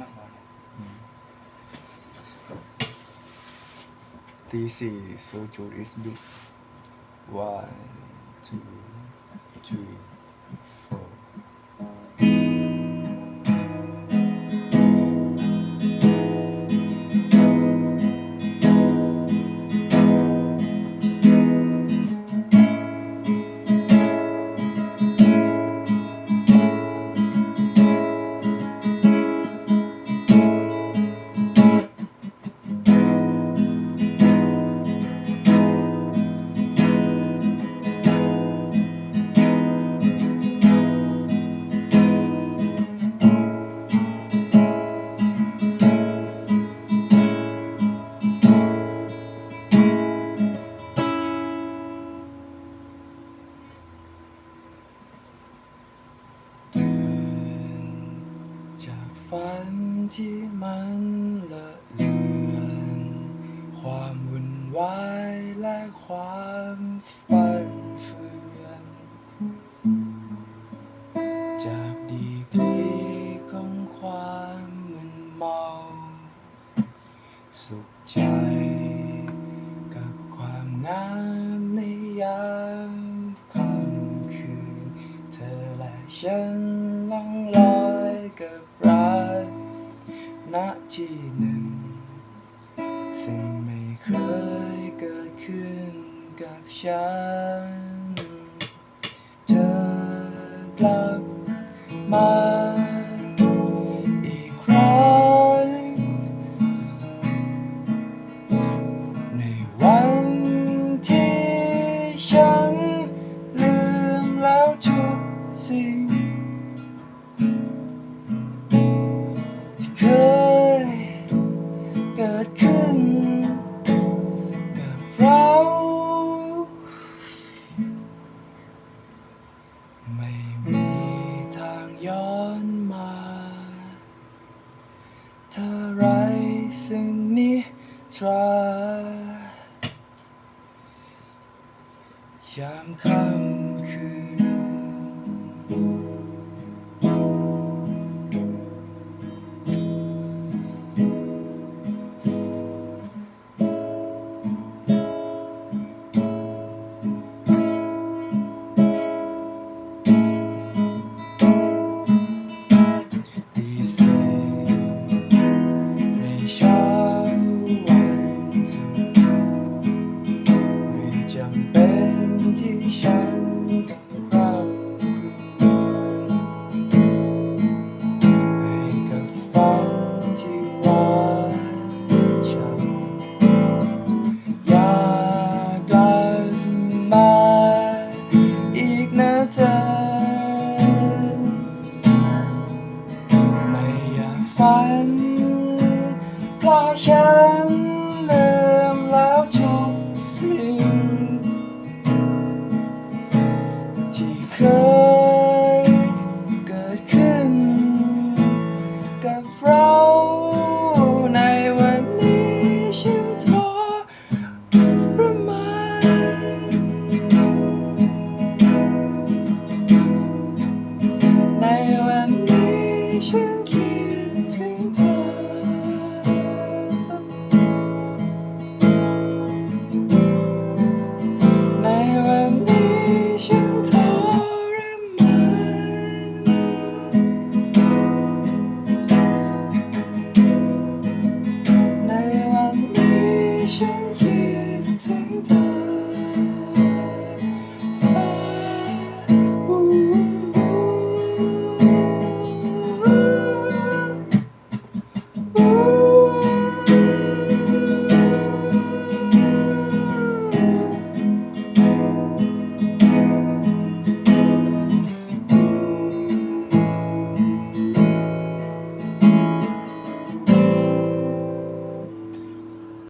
นักบอลตีสี่ so Jude is big one two three ฝันที่มันละเลือนความวุ่นวายและความฝันเฟือนจากดีกรีของความมึนเมา สุขใจกับความงามในยามค่ำคืน เธอและฉันล่องล กับรักณที่หนึ่งสิ่งไม่เคยเกิดขึ้นกับฉัน เธอกลับมา ยเกิดขึ้นกับเราไม่มีทางย้อนมา ถ้าไรซึ่งนิทรายามค่ำคืน ที่ฉันรักให้กับฝันที่หวานฉันอยากกลับมาอีกนะเธอ ไม่อยากฝันเพราะฉัน Wishing you